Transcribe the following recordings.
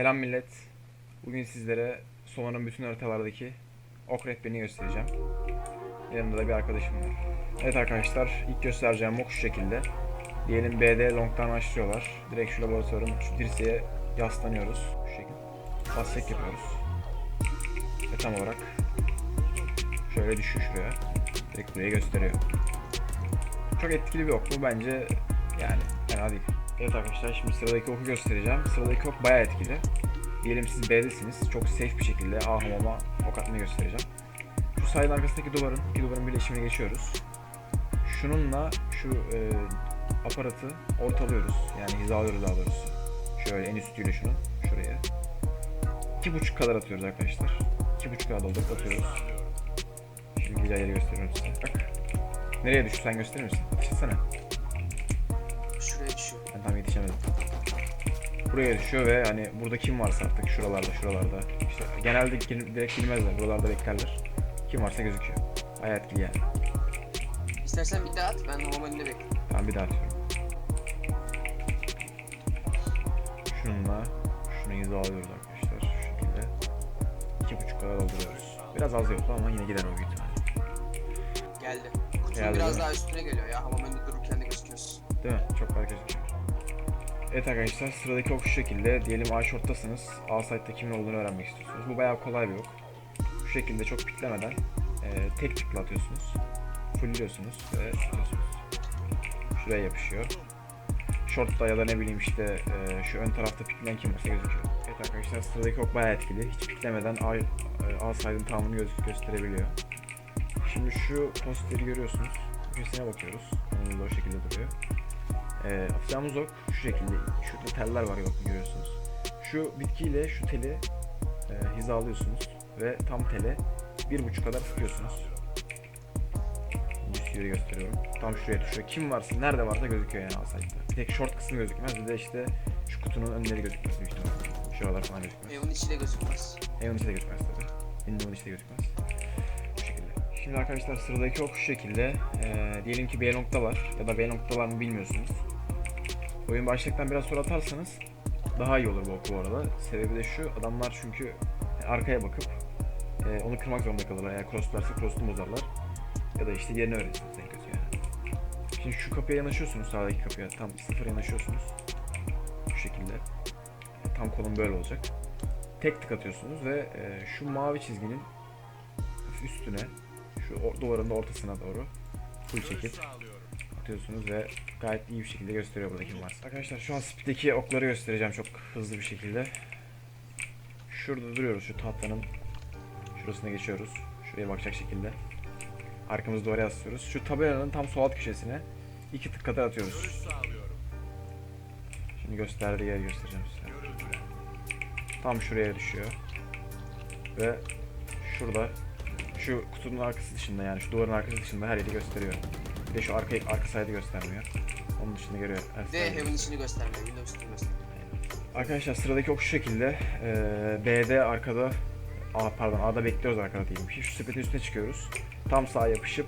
Selam millet. Bugün sizlere Soma'nın bütün haritalardaki ok rehberini göstereceğim. Yanımda da bir arkadaşım var. Evet arkadaşlar ilk göstereceğim ok şu şekilde. Diyelim BD long'dan başlıyorlar. Direkt şu laboratuvarın şu dirseğe yaslanıyoruz. Şu şekilde. Bastek yapıyoruz. Ve tam olarak şöyle düşüyor şuraya. Direkt buraya gösteriyor. Çok etkili bir ok bu bence yani fena değil. Evet arkadaşlar şimdi sıradaki oku göstereceğim. Sıradaki ok bayağı etkili. Diyelim siz B'desiniz. Çok safe bir şekilde A hamama ok atmayı göstereceğim. Şu sayının arkasındaki duvarın, iki duvarın birleşimine geçiyoruz. Şununla şu e, aparatı ortalıyoruz. Yani hizalıyoruz daha doğrusu. Şöyle en üstüyle şunu. Şuraya. İki buçuk kadar atıyoruz arkadaşlar. İki buçuk kadar doldurup atıyoruz. Şimdi güzel yeri gösteriyorum size. Bak. Nereye düştü sen gösterir misin? Açılsana. Ben tam yetişemedim. Buraya düşüyor ve hani burada kim varsa artık şuralarda şuralarda. İşte genelde gir- direkt girmezler. Buralarda beklerler. Kim varsa gözüküyor. Bayağı etkili yani. İstersen bir daha at ben önünde bekliyorum. Tamam bir daha atıyorum. Şununla şunu hizalıyoruz arkadaşlar. Şu şekilde. İki buçuk kadar dolduruyoruz. Biraz az yaptı ama yine gider o büyük ihtimalle. Geldi. Kutunun Geldi, biraz daha üstüne geliyor ya önünde dururken de gözüküyorsun. Değil mi? Çok fark gözüküyor. Evet arkadaşlar sıradaki ok şu şekilde. Diyelim A short'tasınız. A site'da kimin olduğunu öğrenmek istiyorsunuz. Bu bayağı kolay bir ok. Şu şekilde çok piklemeden e, tek tıkla atıyorsunuz. Fullliyorsunuz ve atıyorsunuz. Şuraya yapışıyor. Short'ta ya da ne bileyim işte e, şu ön tarafta pikleyen kim varsa gözüküyor. Evet arkadaşlar sıradaki ok bayağı etkili. Hiç piklemeden A, e, A site'ın tamamını göz- gösterebiliyor. Şimdi şu posteri görüyorsunuz. Köşesine bakıyoruz. Onun da o şekilde duruyor. Ee, atacağımız ok şu şekilde. Şurada teller var bakın görüyorsunuz. Şu bitkiyle şu teli e, hizalıyorsunuz ve tam tele bir buçuk kadar sıkıyorsunuz. Üst yeri gösteriyorum. Tam şuraya düşüyor. Kim varsa, nerede varsa gözüküyor yani alsaydı. Bir tek short kısmı gözükmez. Bir de işte şu kutunun önleri gözükmez büyük ihtimalle. Şuralar falan gözükmez. Evin içi de gözükmez. Evin içi de gözükmez tabi. Windows'un içi de gözükmez. Bu şekilde. Şimdi arkadaşlar sıradaki ok şu şekilde. Ee, diyelim ki B nokta var ya da B nokta var mı bilmiyorsunuz. Oyun başladıktan biraz sonra atarsanız daha iyi olur bu ok bu arada. Sebebi de şu adamlar çünkü arkaya bakıp e, onu kırmak zorunda kalırlar. Eğer crosslarsa cross'unu bozarlar. Ya da işte yerini öğretirsiniz en kötü yani. Şimdi şu kapıya yanaşıyorsunuz sağdaki kapıya. Tam sıfır yanaşıyorsunuz. Şu şekilde. Tam kolum böyle olacak tek tık atıyorsunuz ve e, şu mavi çizginin üstüne şu duvarın da ortasına doğru full çekip atıyorsunuz ve gayet iyi bir şekilde gösteriyor burada kim varsa. Arkadaşlar şu an speed'deki okları göstereceğim çok hızlı bir şekilde. Şurada duruyoruz şu tahtanın şurasına geçiyoruz. Şuraya bakacak şekilde. Arkamızı duvara yaslıyoruz. Şu tabelanın tam sol alt köşesine iki tık kadar atıyoruz. Şimdi gösterdiği yeri göstereceğim size. Tam şuraya düşüyor. Ve şurada şu kutunun arkası dışında yani şu duvarın arkası dışında her yeri gösteriyor. Bir de şu arka arka sayede göstermiyor. Onun dışında her Bir de evin içini göstermiyor. Windows üstünü göstermiyor. Arkadaşlar sıradaki ok şu şekilde. Ee, B'de arkada A pardon A'da bekliyoruz arkada ki. Şu sepetin üstüne çıkıyoruz. Tam sağa yapışıp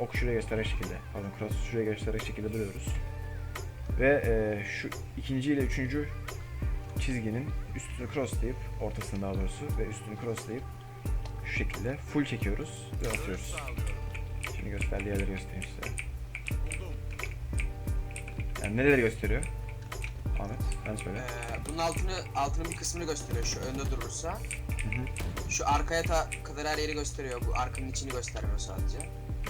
ok şuraya gösterecek şekilde. Pardon cross şuraya gösterecek şekilde duruyoruz. Ve e, şu ikinci ile üçüncü çizginin üstünü crosslayıp ortasını daha doğrusu ve üstünü crosslayıp şu şekilde full çekiyoruz ve atıyoruz. Şimdi gösterdiği yerleri göstereyim size. Yani neleri gösteriyor? Ahmet sen söyle. Ee, bunun altını, altının bir kısmını gösteriyor şu önde durursa. Hı hı. Şu arkaya ta kadar her yeri gösteriyor. Bu arkanın içini göstermiyor sadece.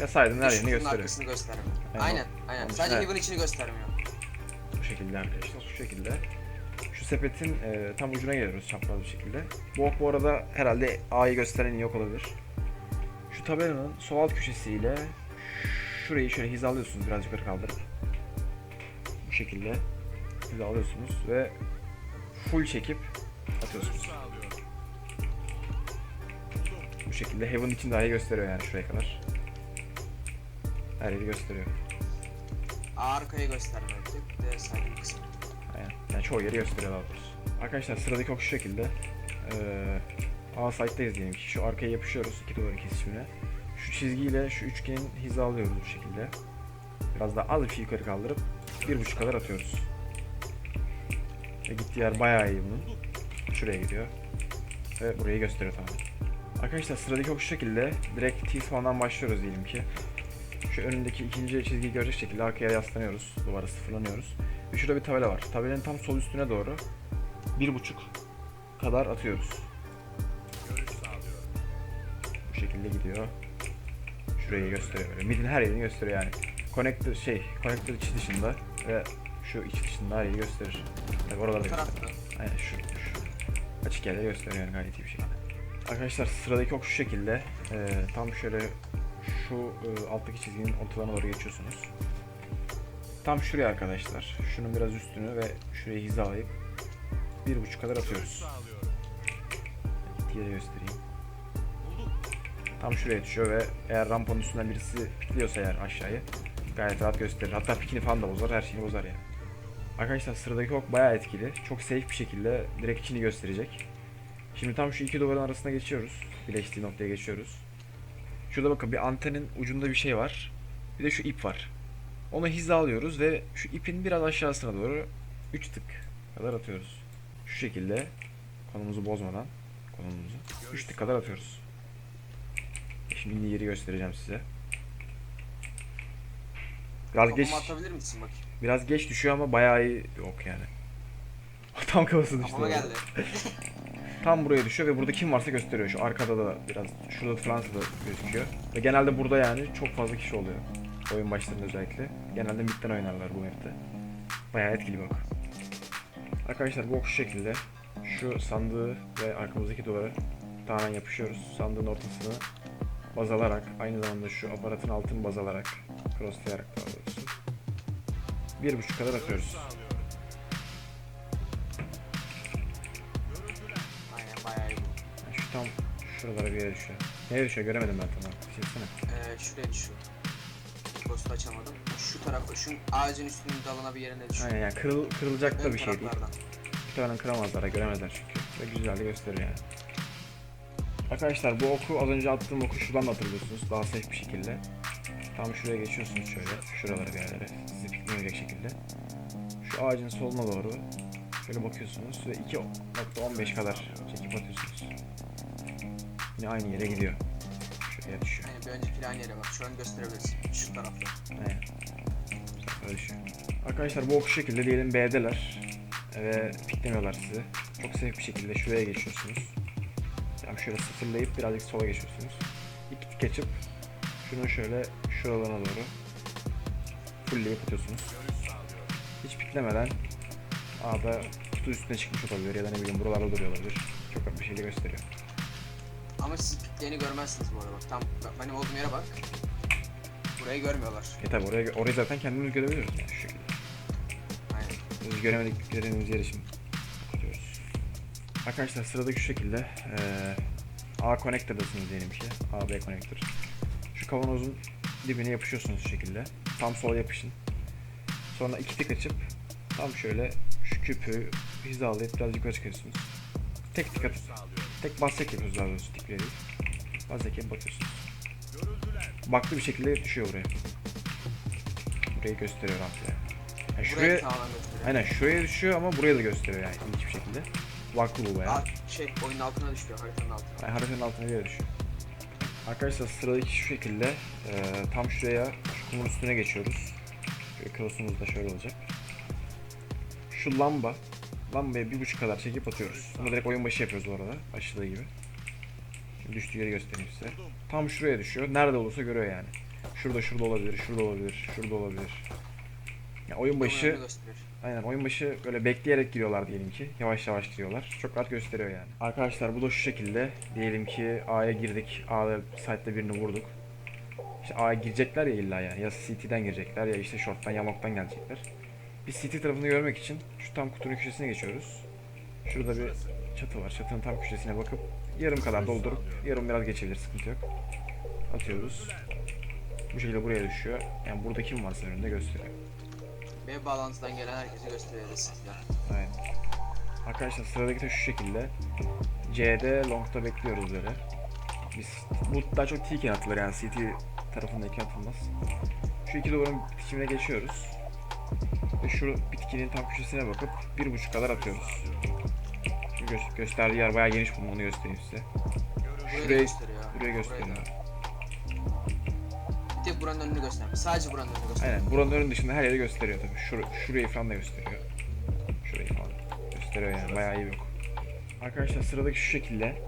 Ya saydığın her yerini gösteriyor. arkasını göstermiyor. Yani aynen, aynen. onun Sadece evin içini göstermiyor. Bu şekilde arkadaşlar şu şekilde. Şu sepetin e, tam ucuna geliyoruz çapraz bir şekilde. Bu ok bu arada herhalde A'yı gösteren iyi ok olabilir. Tabelanın sol alt köşesiyle şurayı şöyle hizalıyorsunuz biraz yukarı kaldırıp. Bu şekilde hizalıyorsunuz ve full çekip atıyorsunuz. Bu şekilde Heaven için dahi gösteriyor yani şuraya kadar. Her yeri gösteriyor. Arkayı Bir de saydığım kısmı. Aynen. Yani çoğu yeri gösteriyor daha doğrusu. Arkadaşlar sıradaki ok şu şekilde. Ee, A site'dayız diyelim ki. Şu arkaya yapışıyoruz iki duvarın kesişimine. Şu çizgiyle şu üçgenin hizalıyoruz bu şekilde. Biraz daha az bir şey yukarı kaldırıp bir buçuk kadar atıyoruz. Ve gittiği yer bayağı iyi bunun. şuraya gidiyor. Ve burayı gösteriyor tamam. Arkadaşlar sıradaki ok şu şekilde. Direkt T-spawn'dan başlıyoruz diyelim ki. Şu önündeki ikinci çizgiyi görecek şekilde arkaya yaslanıyoruz. Duvara sıfırlanıyoruz. Ve şurada bir tabela var. Tabelanın tam sol üstüne doğru bir buçuk kadar atıyoruz. Gidiyor. Şurayı gösteriyor böyle. Midin her yerini gösteriyor yani. Connector şey, connector içi dışında ve şu iç dışında her yeri gösterir. Tabii oralarda gösterir. tarafta. Aynen şu, şu. Açık yerleri gösteriyor yani gayet iyi bir şekilde. Arkadaşlar sıradaki ok şu şekilde. Ee, tam şöyle şu e, alttaki çizginin ortalarına doğru geçiyorsunuz. Tam şuraya arkadaşlar. Şunun biraz üstünü ve şurayı hizalayıp bir buçuk kadar atıyoruz. Diye göstereyim. Tam şuraya düşüyor ve eğer rampanın üstünden birisi pikliyorsa eğer aşağıya gayet rahat gösterir. Hatta pikini falan da bozar, her şeyini bozar yani. Arkadaşlar sıradaki ok bayağı etkili. Çok safe bir şekilde direkt içini gösterecek. Şimdi tam şu iki duvarın arasına geçiyoruz. Birleştiği noktaya geçiyoruz. Şurada bakın bir antenin ucunda bir şey var. Bir de şu ip var. Onu hizalıyoruz ve şu ipin biraz aşağısına doğru 3 tık kadar atıyoruz. Şu şekilde konumuzu bozmadan konumumuzu 3 tık kadar atıyoruz. Şimdi yeri göstereceğim size. Biraz geç, Kafama atabilir misin bakayım? biraz geç düşüyor ama bayağı iyi yok yani. Tam kafası düştü. Kafama geldi. Tam buraya düşüyor ve burada kim varsa gösteriyor. Şu arkada da biraz, şurada Fransa'da gözüküyor. Ve genelde burada yani çok fazla kişi oluyor. Oyun başlarında özellikle. Genelde midden oynarlar bu map'te. Bayağı etkili ok. Arkadaşlar bu ok şu şekilde. Şu sandığı ve arkamızdaki duvara tamamen yapışıyoruz. Sandığın ortasını baz alarak, aynı zamanda şu aparatın altını baz alarak, crosslayarak daha doğrusu. Bir buçuk kadar atıyoruz. Aynen bayağı iyi bu. Yani şu tam şuralara bir yere düşüyor. Nereye düşüyor göremedim ben tamam. Çeksene. Ee, şuraya düşüyor. Postu açamadım. Şu tarafa, şu ağacın üstünün dalına bir yerine düşüyor. Aynen yani kırıl, kırılacak da bir şey değil. Muhtemelen kıramazlar, göremezler çünkü. Ve güzel de gösterir yani. Arkadaşlar bu oku az önce attığım oku şuradan da hatırlıyorsunuz. Daha safe bir şekilde. Tam şuraya geçiyorsunuz şöyle. Şuralara bir yerlere. Sizi piklemeyecek şekilde. Şu ağacın soluna doğru şöyle bakıyorsunuz ve 2.15 kadar çekip atıyorsunuz. Yine aynı yere gidiyor. Şuraya düşüyor. Aynen bir önceki aynı yere bak. Şu an gösterebilirsin. Şu tarafta. Aynen. Öyle düşüyor. Arkadaşlar bu ok şu şekilde diyelim B'deler ve piklemiyorlar sizi. Çok safe bir şekilde şuraya geçiyorsunuz. Yani şöyle sıfırlayıp birazcık sola geçiyorsunuz. İki tık açıp şunu şöyle şuralarına doğru fullleyip atıyorsunuz. Hiç piklemeden A'da kutu üstüne çıkmış olabilir ya da ne bileyim buralarda duruyor olabilir. Çok bir şey de gösteriyor. Ama siz piklerini görmezsiniz bu arada bak. Tam benim olduğum yere bak. Burayı görmüyorlar. E tabi oraya, orayı zaten kendimiz görebiliyoruz yani şu şekilde. Aynen. Biz göremedik göremedik yeri şimdi. Arkadaşlar sıradaki şu şekilde eee A connector'dasınız diyelim ki. A B connector. Şu kavanozun dibine yapışıyorsunuz şu şekilde. Tam sola yapışın. Sonra iki tık açıp tam şöyle şu küpü hizalayıp biraz yukarı çıkarıyorsunuz. Tek tık atıp tek bastek yapıyoruz daha doğrusu tikleri değil. Bastek yapıp batıyorsunuz. Baklı bir şekilde düşüyor buraya. Burayı gösteriyor rampaya. Yani şuraya. Aynen şuraya düşüyor ama buraya da gösteriyor yani ilginç bir şekilde. Vaklı bu bayağı. Aa, şey oyunun altına düşüyor haritanın altına. Yani haritanın altına yere düşüyor. Arkadaşlar sıradaki şu şekilde e, tam şuraya şu kumun üstüne geçiyoruz. Şöyle cross'umuz da şöyle olacak. Şu lamba lambaya bir buçuk kadar çekip atıyoruz. Bunu direkt oyun başı yapıyoruz bu arada. Gibi. Şimdi düştüğü yeri göstereyim size. Tam şuraya düşüyor. Nerede olursa görüyor yani. Şurada şurada olabilir, şurada olabilir, şurada olabilir. Ya oyun başı. Aynen oyun başı böyle bekleyerek giriyorlar diyelim ki. Yavaş yavaş giriyorlar. Çok rahat gösteriyor yani. Arkadaşlar bu da şu şekilde. Diyelim ki A'ya girdik. A'da site'de birini vurduk. İşte A'ya girecekler ya illa yani. Ya CT'den girecekler ya işte short'tan yamaktan gelecekler. Biz CT tarafını görmek için şu tam kutunun köşesine geçiyoruz. Şurada bir çatı var. Çatının tam köşesine bakıp yarım kadar doldurup yarım biraz geçebilir sıkıntı yok. Atıyoruz. Bu şekilde buraya düşüyor. Yani burada kim varsa önünde gösteriyor. B bağlantıdan gelen herkesi gösteriyor resimler. Aynen. Arkadaşlar sıradaki de şu şekilde. C'de long'da bekliyoruz böyle. Biz bu daha çok T'ken atılır yani CT tarafındaki atılmaz. Şu iki duvarın bitimine geçiyoruz. Ve şu bitkinin tam köşesine bakıp bir buçuk kadar atıyoruz. Şu gö- gösterdiği yer bayağı geniş bunu onu göstereyim size. Burayı da Şurayı, gösteriyor. burayı gösteriyor. Buranın önünü göstermiyor. Sadece buranın önünü gösteriyor. Aynen buranın önü dışında her yeri gösteriyor tabii. Şur şurayı falan da gösteriyor. Şurayı falan gösteriyor yani bayağı iyi bir ok. Arkadaşlar sıradaki şu şekilde.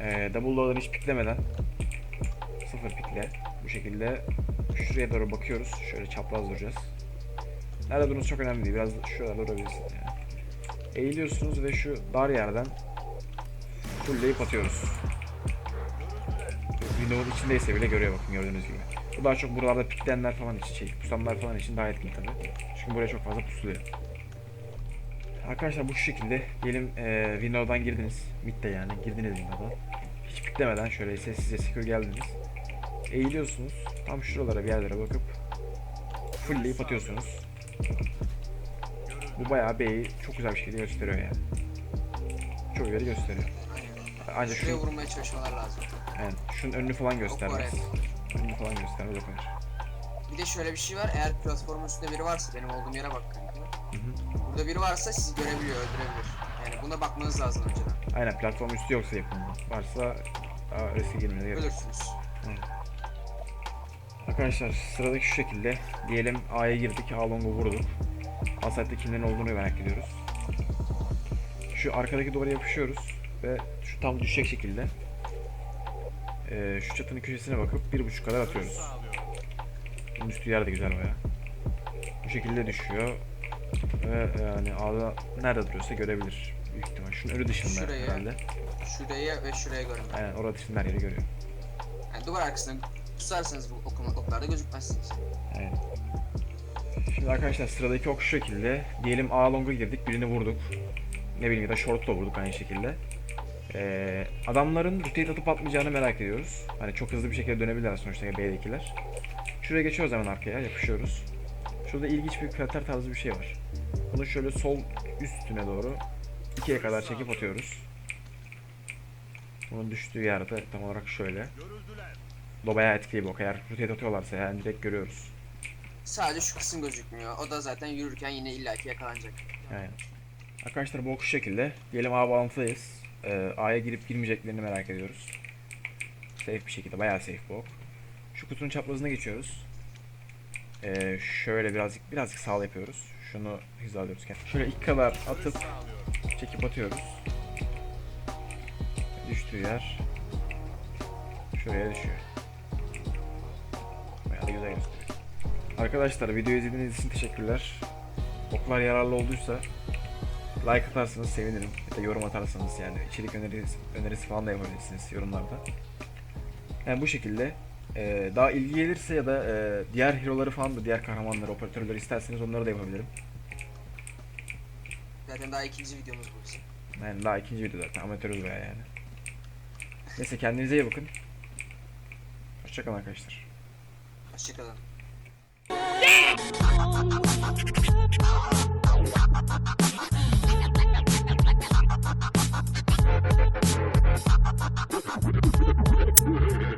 Ee, double loader'ı hiç piklemeden sıfır pikle bu şekilde şuraya doğru bakıyoruz. Şöyle çapraz duracağız. Nerede durduğunuz çok önemli değil. Biraz şurada durabilirsiniz yani. Eğiliyorsunuz ve şu dar yerden fullleyip atıyoruz. Windows'un içindeyse bile görüyor bakın gördüğünüz gibi. Bu daha çok buralarda pikleyenler falan için, şey, pusanlar falan için daha etkili tabii. Çünkü buraya çok fazla pusuluyor. Arkadaşlar bu şu şekilde. Diyelim eee Windows'dan girdiniz. Mid'de yani girdiniz Windows'dan. Hiç piklemeden şöyle sessizce secure geldiniz. Eğiliyorsunuz. Tam şuralara bir yerlere bakıp fullleyip atıyorsunuz. Bu bayağı B'yi çok güzel bir şekilde gösteriyor yani. Çok ileri gösteriyor. Ancak Şuraya şu, vurmaya çalışmalar lazım. yani şunun önünü falan göstermez. evet. Önünü falan göstermez o kadar. Bir de şöyle bir şey var. Eğer platformun üstünde biri varsa benim olduğum yere bak kanka. Hı hı. Burada biri varsa sizi görebiliyor, öldürebilir. Yani buna bakmanız lazım önceden. Aynen platform üstü yoksa yakında. Varsa daha riske gerek yok. Ölürsünüz. Arkadaşlar sıradaki şu şekilde. Diyelim A'ya girdik, A long'u vurduk. A site'de kimlerin olduğunu merak ediyoruz. Şu arkadaki duvara yapışıyoruz ve şu tam düşecek şekilde eee, şu çatının köşesine bakıp bir buçuk kadar atıyoruz. Bunun düştüğü yer de güzel baya. Bu şekilde düşüyor ve yani A'da nerede duruyorsa görebilir büyük ihtimal. Şunun önü dışında Şuraya. herhalde. Şuraya ve şuraya görün. Aynen orada dışında her yeri görüyor. Yani duvar arkasına pusarsanız bu okuma oklarda gözükmezsiniz. Aynen. Şimdi arkadaşlar sıradaki ok şu şekilde. Diyelim A long'a girdik, birini vurduk. Ne bileyim ya da short da vurduk aynı şekilde. Ee, adamların rotate atıp atmayacağını merak ediyoruz. Hani çok hızlı bir şekilde dönebilirler sonuçta B'dekiler. Şuraya geçiyoruz hemen arkaya, yapışıyoruz. Şurada ilginç bir krater tarzı bir şey var. Bunu şöyle sol üstüne doğru ikiye kadar çekip atıyoruz. Bunun düştüğü yerde tam olarak şöyle. Da bayağı etkili bir ok. Eğer rotate atıyorlarsa yani direkt görüyoruz. Sadece şu kısım gözükmüyor. O da zaten yürürken yine illaki yakalanacak. Aynen. Arkadaşlar bu ok şu şekilde. Diyelim A bağlantıdayız. Ee, A'ya girip girmeyeceklerini merak ediyoruz. Safe bir şekilde. Bayağı safe bu ok. Şu kutunun çaprazına geçiyoruz. Ee, şöyle birazcık birazcık sağ yapıyoruz. Şunu hizalıyoruz. Şöyle ilk kadar atıp çekip atıyoruz. Düştüğü yer şuraya düşüyor. Bayağı da güzel gösteriyor. Arkadaşlar videoyu izlediğiniz için teşekkürler. Oklar yararlı olduysa like atarsanız sevinirim. Ya da yorum atarsanız yani içerik önerisi, önerisi falan da yapabilirsiniz yorumlarda. Yani bu şekilde e, daha ilgi gelirse ya da e, diğer hero'ları falan da diğer kahramanları, operatörleri isterseniz onları da yapabilirim. Zaten daha ikinci videomuz bu bizim. Yani daha ikinci video zaten amatörüz baya yani. Neyse kendinize iyi bakın. Hoşçakalın arkadaşlar. Hoşçakalın.